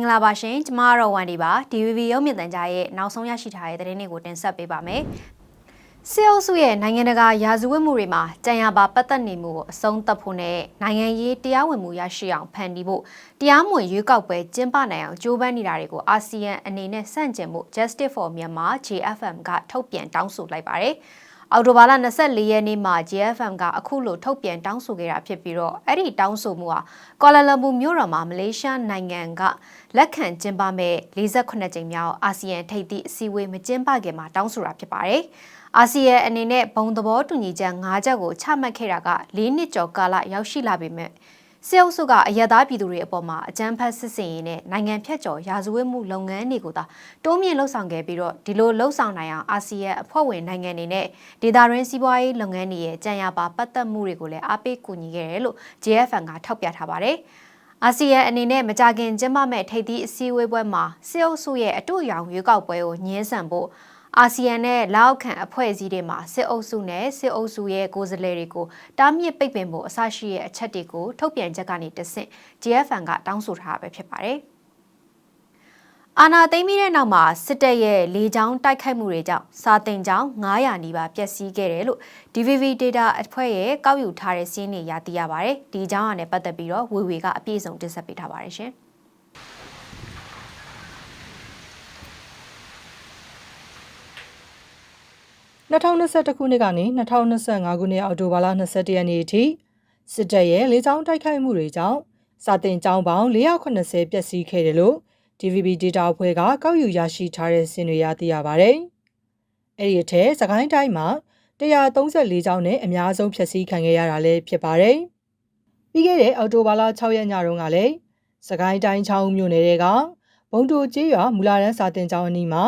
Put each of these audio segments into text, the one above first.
င်္ဂလာပါရှင်ကျမကတော့ဝန်ဒီပါ DVB ရုပ်မြင့်သံကြားရဲ့နောက်ဆုံးရရှိထားတဲ့သတင်းတွေကိုတင်ဆက်ပေးပါမယ်စေအုပ်စုရဲ့နိုင်ငံတကာရာဇဝတ်မှုတွေမှာကြံရပါပတ်သက်နေမှုကိုအဆုံးသတ်ဖို့နဲ့နိုင်ငံရေးတရားဝင်မှုရရှိအောင်ဖန်တီးဖို့တရားမဝင်ရွေးကောက်ပွဲကျင်းပနိုင်အောင်ကြိုးပမ်းနေတာတွေကိုအာဆီယံအနေနဲ့စန့်ကျင်ဖို့ Justice for Myanmar JFM ကထုတ်ပြန်တောင်းဆိုလိုက်ပါတယ်။ အော်တိုဘာလ24ရက်နေ့မှာ GFM ကအခုလိုထုတ်ပြန်တောင်းဆိုခဲ့တာဖြစ်ပြီးတော့အဲ့ဒီတောင်းဆိုမှုဟာကွာလာလမ်ပူမြို့တော်မှာမလေးရှားနိုင်ငံကလက်ခံကျင်းပမဲ့48ကြိမ်မြောက်အာဆီယံထိပ်သီးအစည်းအဝေးမကျင်းပခင်မှာတောင်းဆိုတာဖြစ်ပါတယ်။အာဆီယံအနေနဲ့ဘုံသဘောတူညီချက်၅ချက်ကိုချမှတ်ခဲ့တာက၄နှစ်ကျော်ကာလရောက်ရှိလာပေမဲ့ စစ်အုပ်စုကအယက်သားပြည်သူတွေအပေါ်မှာအကြမ်းဖက်စစ်စင်ရေးနဲ့နိုင်ငံဖြတ်ကျော်ရာဇဝတ်မှုလုပ်ငန်းတွေကိုသာတိုးမြင့်လှုပ်ဆောင်ခဲ့ပြီးတော့ဒီလိုလှုပ်ဆောင်နိုင်အောင်အာဆီယံအဖွဲ့ဝင်နိုင်ငံတွေနဲ့ဒေသတွင်းစီးပွားရေးလုပ်ငန်းတွေရဲ့ကြံရပါပတ်သက်မှုတွေကိုလည်းအားပေးကူညီခဲ့တယ်လို့ JFN ကထောက်ပြထားပါတယ်။အာဆီယံအနေနဲ့မကြခင်ကျင်းပမဲ့ထိပ်သီးအစည်းအဝေးပွဲမှာစစ်အုပ်စုရဲ့အတူရောင်ရွေးကောက်ပွဲကိုညှင်းဆန်ဖို့ အာဆီယံနဲ့လောက်ခံအဖွဲ့အစည်းတွေမှာစစ်အုပ်စုနဲ့စစ်အုပ်စုရဲ့ကိုယ်စားလှယ်တွေကိုတားမြစ်ပိတ်ပင်ဖို့အစရှိတဲ့အချက်တွေကိုထုတ်ပြန်ချက်ကနေတဆင့် GFN ကတောင်းဆိုထားတာပဲဖြစ်ပါတယ်။အာနာသိမ်းပြီးတဲ့နောက်မှာစစ်တပ်ရဲ့လေကြောင်းတိုက်ခိုက်မှုတွေကြောင့်စာတင်ကြောင်း900နီးပါးပျက်စီးခဲ့တယ်လို့ DVV data အဖွဲ့ရဲ့ကောက်ယူထားတဲ့စီးနေရသိရပါတယ်။ဒီအကြောင်းအရာနဲ့ပတ်သက်ပြီးတော့ဝေဝေကအပြည့်အစုံတင်ဆက်ပေးထားပါတယ်ရှင်။ 2021ခုနှစ်ကနေ2025ခုနှစ်အောက်တိုဘာလ22ရက်နေ့အထိစစ်တပ်ရဲ့လေကြောင်းတိုက်ခိုက်မှုတွေကြောင့်စာတင်ကျောင်းပေါင်း480ပျက်စီးခဲ့တယ်လို့ DVB data အဖွဲ့ကကောက်ယူရရှိထားတဲ့စင်တွေရသိရပါဗျ။အဲ့ဒီအထက်စကိုင်းတိုင်းမှာ134ကျောင်းနဲ့အများဆုံးဖျက်ဆီးခံခဲ့ရတာလည်းဖြစ်ပါတယ်။ပြီးခဲ့တဲ့အောက်တိုဘာလ6ရက်ညတုန်းကလည်းစကိုင်းတိုင်းချောင်းမြို့နယ်ကဘုံတိုကျေးရွာမူလာရန်စာတင်ကျောင်းအနီးမှာ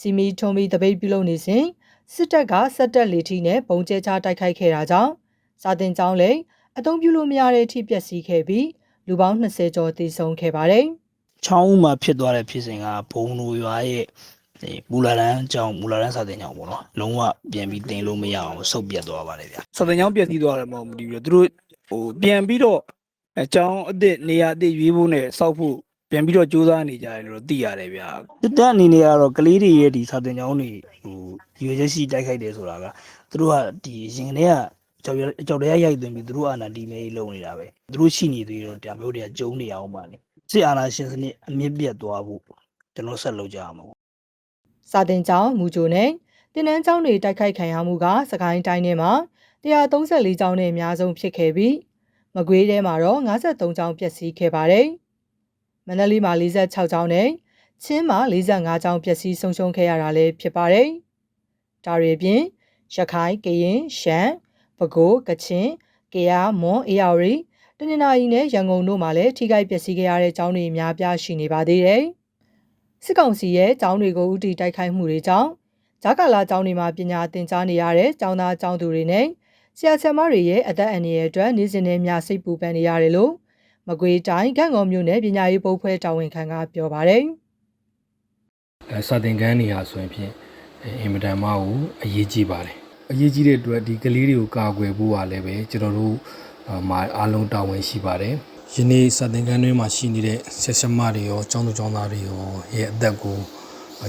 စီမီထုံမီတပိတ်ပြုလုပ်နေစဉ် စစ်တပ်ကစက်တက်လေထီနဲ့ပုံကျဲချတိုက်ခိုက်ခဲ့တာကြောင့်စာတင်ကျောင်းလည်းအုံပြုလို့မရတဲ့အထိပျက်စီးခဲ့ပြီးလူပေါင်း20ကျော်သေဆုံးခဲ့ပါတယ်။ချောင်းဦးမှာဖြစ်သွားတဲ့ဖြစ်စဉ်ကဘုံလိုရွာရဲ့ဒီမူလာရန်ကြောင့်မူလာရန်စာတင်ကြောင့်ပေါ့နော်လုံးဝပြန်ပြီးတင်လို့မရအောင်ဆုတ်ပြတ်သွားပါတယ်ဗျာစာတင်ကြောင်းပြည့်စည်သွားတယ်မဟုတ်ဘူးဒီပြီးတော့သူတို့ဟိုပြန်ပြီးတော့အကြောင်းအစ်စ်နေရာအစ်စ်ရွေးဖို့နဲ့စောက်ဖို့ ပြန်ပြီးတော့စူးစမ်းနေကြတယ်လို့သိရတယ်ဗျာတက်တက်အနေနဲ့ကတော့ကလေးတွေရဲ့ဒီစာတင်ကြောင်းတွေဟိုရွေချက်ရှိတိုက်ခိုက်တယ်ဆိုတာကသူတို့ကဒီရင်ထဲကကြောက်ကြောက်တရားရိုက်သွင်းပြီးသူတို့အာဏာတီးမဲလုံးနေတာပဲသူတို့ရှိနေသေးတော့ဒါမျိုးတွေကကျုံနေအောင်ပါလေစစ်အာဏာရှင်စနစ်အမြင့်ပြတ်သွားဖို့ကျွန်တော်ဆက်လုပ်ကြရမှာပေါ့စာတင်ကျောင်းမူဂျိုနဲ့တင်နန်းကျောင်းတွေတိုက်ခိုက်ခံရမှုကစကိုင်းတိုင်းထဲမှာ134ကျောင်းနဲ့အများဆုံးဖြစ်ခဲ့ပြီးမကွေးထဲမှာတော့53ကျောင်းပျက်စီးခဲ့ပါတယ် မန္တလေးမှာ46ကျောင်းနဲ့ချင်းမှာ45ကျောင်းပျက်စီးဆုံးရှုံးခဲ့ရတာလည်းဖြစ်ပါတယ်ဒါတွေပြင်ရခိုင်ကရင်ရှမ်းပဲခူးကချင်ကယားမွန်အေရဝတီတနင်္လာရီနဲ့ရန်ကုန်တို့မှာလည်းထိခိုက်ပျက်စီးခဲ့ရတဲ့ကျောင်းတွေအများပြားရှိနေပါသေးတယ်စစ်ကောင်စီရဲ့ကျောင်းတွေကိုဥတီတိုက်ခိုက်မှုတွေကြောင့်ဂျာကာလာကျောင်းတွေမှာပညာသင်ကြားနေရတဲ့ကျောင်းသားကျောင်းသူတွေနဲ့ဆရာဆရာမတွေရဲ့အသက်အန္တရာယ်အတွက်နေ့စဉ်နဲ့မျှစိတ်ပူပန်နေရတယ်လို့ မကွေးတိုင်းကန့်ကော်မြို့နယ်ပညာရေးပုတ်ဖွဲတာဝန်ခံကပြောပါတယ်။အဲစာသင်ခန်းနေရာဆိုရင်ဖြင့်အင်မတန်မှကိုအရေးကြီးပါတယ်။အရေးကြီးတဲ့အတွက်ဒီကလေးတွေကိုကာကွယ်ဖို့ကလည်းပဲကျွန်တော်တို့မှာအားလုံးတာဝန်ရှိပါတယ်။ယနေ့စာသင်ခန်းတွင်းမှာရှိနေတဲ့ဆက်ဆက်မတွေရောကျောင်းသူကျောင်းသားတွေရောရဲ့အသက်ကို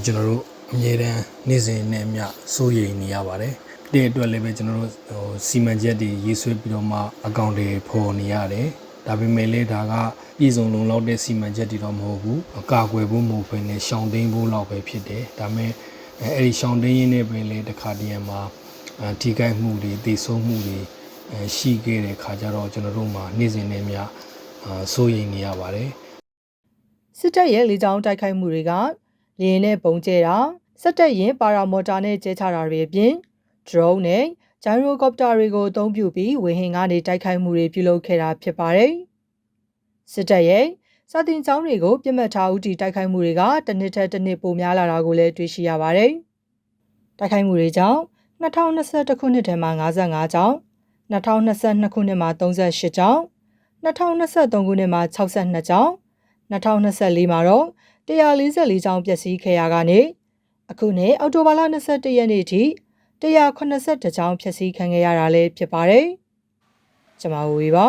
ကျွန်တော်တို့အမြဲတမ်းနေ့စဉ်နဲ့မျှစိုးရိမ်နေရပါတယ်။တဲ့အတွက်လည်းပဲကျွန်တော်တို့ဟိုစီမံချက်တွေရေးဆွဲပြီးတော့မှအကောင့်တွေဖော်နေရတယ်။ ဒါပေမဲ့လည်းဒါကပြည်စုံလုံလောက်တဲ့စီမံချက်တွေတော့မဟုတ်ဘူးအကာအကွယ်ဖို့မဟုတ်ဘဲနဲ့ရှောင်တိန်ဖို့လောက်ပဲဖြစ်တယ်ဒါပေမဲ့အဲ့ဒီရှောင်တိန်ရင်းနဲ့ပဲလေတခါတည်းမှာထိခိုက်မှုတွေတည်ဆုံမှုတွေရှိခဲ့တဲ့ခါကျတော့ကျွန်တော်တို့မှာနေ့စဉ်နဲ့များစိုးရိမ်နေရပါတယ်စစ်တပ်ရဲ့လေကြောင်းတိုက်ခိုက်မှုတွေကလေရင်နဲ့ပုံကျဲတာစက်တက်ရင်ပါရာမော်တာနဲ့ကျဲချတာတွေအပြင် drone နဲ့ ဂျိုင်ရိုကော်ပတာတွေကိုအသုံးပြုပြီးဝေဟင်ကနေတိုက်ခိုက်မှုတွေပြုလုပ်ခဲ့တာဖြစ်ပါတယ်။စစ်တပ်ရဲ့စာတင်ကျောင်းတွေကိုပြစ်မှတ်ထားဦးတည်တိုက်ခိုက်မှုတွေကတစ်နှစ်ထက်တစ်နှစ်ပိုများလာတာကိုလည်းတွေ့ရှိရပါတယ်။တိုက်ခိုက်မှုတွေကြောင့်2021ခုနှစ်ထဲမှာ55ကျောင်း2022ခုနှစ်မှာ38ကျောင်း2023ခုနှစ်မှာ62ကျောင်း2024မှာတော့144ကျောင်းပျက်စီးခဲ့ရကနေအခုနှစ်အောက်တိုဘာလ21ရက်နေ့ထိ 182ကြောင်းဖြစ်စည်းခံခဲ့ရတာလည်းဖြစ်ပါတယ်။ကျွန်မဝေပါ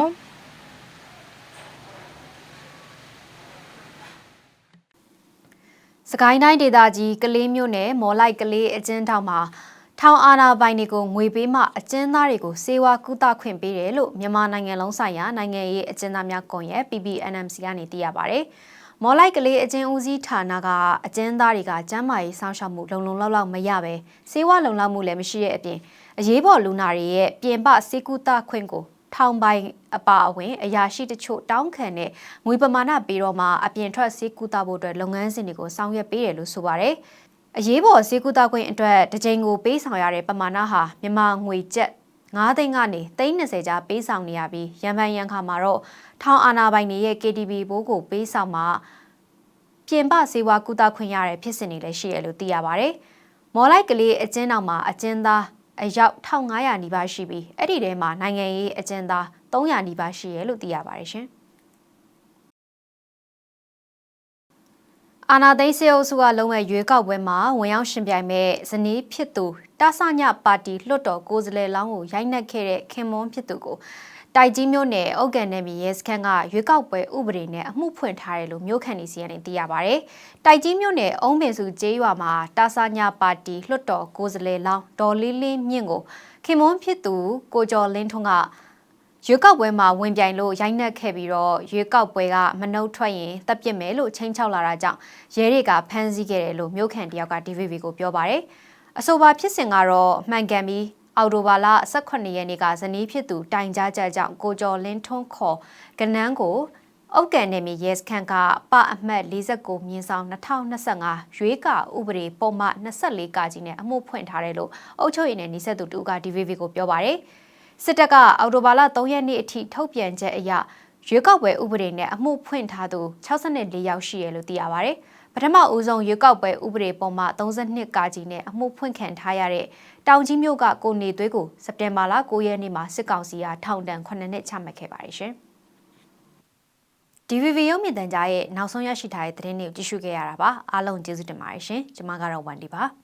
ကိုင်းတိုင်းဒေသကြီးကလေးမြို့နယ်မော်လိုက်ကလေးအကျဉ်းထောင်မှာထောင်အာဏာပိုင်တွေကိုငွေပေးမှအကျဉ်းသားတွေကိုစေဝါကုသခွင့်ပေးတယ်လို့မြန်မာနိုင်ငံလုံးဆိုင်ရာနိုင်ငံရေးအကျဉ်းသားများကွန်ရက် PPNMC ကနေသိရပါဗျ။ မော်လိုက်ကလေးအကျဉ်းဦးစီးဌာနကအကျဉ်းသားတွေကကျန်းမာရေးစောင့်ရှောက်မှုလုံလုံလောက်လောက်မရပဲစေဝါလုံလောက်မှုလည်းမရှိတဲ့အပြင်အရေးပေါ်လူနာတွေရဲ့ပြင်ပစေကုသခွင့်ကိုထောင်ပိုင်အပါအဝင်အရာရှိတချို့တောင်းခံတဲ့ငွေပမာဏပေးတော့မှအပြင်ထွက်စေကူတာဖို့အတွက်လုပ်ငန်းစဉ်တွေကိုဆောင်ရွက်ပေးတယ်လို့ဆိုပါတယ်။အရေးပေါ်စေကူတာခွင့်အတွက်တစ်ကြိမ်ကိုပေးဆောင်ရတဲ့ပမာဏဟာမြန်မာငွေကျပ် 9သိန်းကနေ330ကျားပေးဆောင်နေရပြီးရန်ပန်ရန်ခါမှာတော့ထောင်အာနာပိုင်တွေရဲ့ KTB ဘိုးကိုပေးဆောင်မှပြင်ပစေဝါကုသခွင့်ရတဲ့ဖြစ်စဉ်တွေလည်းရှိရလို့သိရပါတယ်။မော်လိုက်ကလေးအကျဉ်းတော်မှာအကျဉ်းသားအယောက်1500နီးပါးရှိပြီးအဲ့ဒီထဲမှာနိုင်ငံရေးအကျဉ်းသား300နီးပါးရှိရလို့သိရပါတယ်ရှင်။ အာနာသိန်းစေအုပ်စုကလုံးဝရွေးကောက်ပွဲမှာဝင်ရောက်ရှင်ပြိုင်မဲ့ဇနီးဖြစ်သူတာဆညပါတီလွှတ်တော်ကိုယ်စားလှယ်လောင်းကိုရိုက်နှက်ခဲ့တဲ့ခင်မွန်းဖြစ်သူကိုတိုက်ကြီးမျိုးနယ်အုတ်ကန်နယ်မြေရဲစခန်းကရွေးကောက်ပွဲဥပဒေနဲ့အမှုဖွင့်ထားတယ်လို့မြို့ခံနေစီကနေသိရပါဗျ။တိုက်ကြီးမျိုးနယ်အုံးပင်စုကျေးရွာမှာတာဆညပါတီလွှတ်တော်ကိုယ်စားလှယ်လောင်းဒေါ်လေးလေးမြင့်ကိုခင်မွန်းဖြစ်သူကိုကျော်လင်းထွန်းက ရွေးကောက်ပွဲမှာဝင်ပြိုင်လို့ရိုက်နှက်ခဲ့ပြီးတော့ရွေးကောက်ပွဲကမနှုတ်ထွက်ရင်တပ်ပစ်မယ်လို့ချိန်ချောက်လာတာကြောင့်ရဲတွေကဖမ်းဆီးခဲ့တယ်လို့မြို့ခံတယောက်က DVB ကိုပြောပါတယ်။အဆိုပါဖြစ်စဉ်ကတော့မှန်ကန်ပြီးအော်တိုဘာလ18ရက်နေ့ကဇနီးဖြစ်သူတိုင်ကြားချက်ကြောင့်ကိုကျော်လင်းထွန်းခေါ်ကနန်းကိုအုတ်ကန်နယ်မြေရဲစခန်းကပအမှတ်49မြင်းဆောင်2025ရွေးကဥပဒေပုံမှ24ကကြီးနဲ့အမှုဖွင့်ထားတယ်လို့အုပ်ချုပ်ရေးနဲ့နှိစက်သူတူက DVB ကိုပြောပါတယ်။ စစ်တပ်ကအော်တိုဘာလ3ရက်နေ့အထိထုတ်ပြန်ချက်အရရွေးကောက်ပွဲဥပဒေနဲ့အမှုဖွင့်ထားသူ64ယောက်ရှိရလို့သိရပါဗျ။ပထမဦးဆုံးရွေးကောက်ပွဲဥပဒေပုံမှ32ကကြီးနဲ့အမှုဖွင့်ခံထားရတဲ့တောင်ကြီးမြို့ကကိုနေသွေးကိုစက်တင်ဘာလ9ရက်နေ့မှာစစ်ကောင်စီကထောင်ဒဏ်9နှစ်ချမှတ်ခဲ့ပါတယ်ရှင်။ DVB ရုပ်မြင်သံကြားရဲ့နောက်ဆုံးရရှိထားတဲ့သတင်းတွေကိုကြည့်ရှုခဲ့ရတာပါအားလုံးကျေးဇူးတင်ပါတယ်ရှင်ကျွန်မကတော့ဝန်ဒီပါ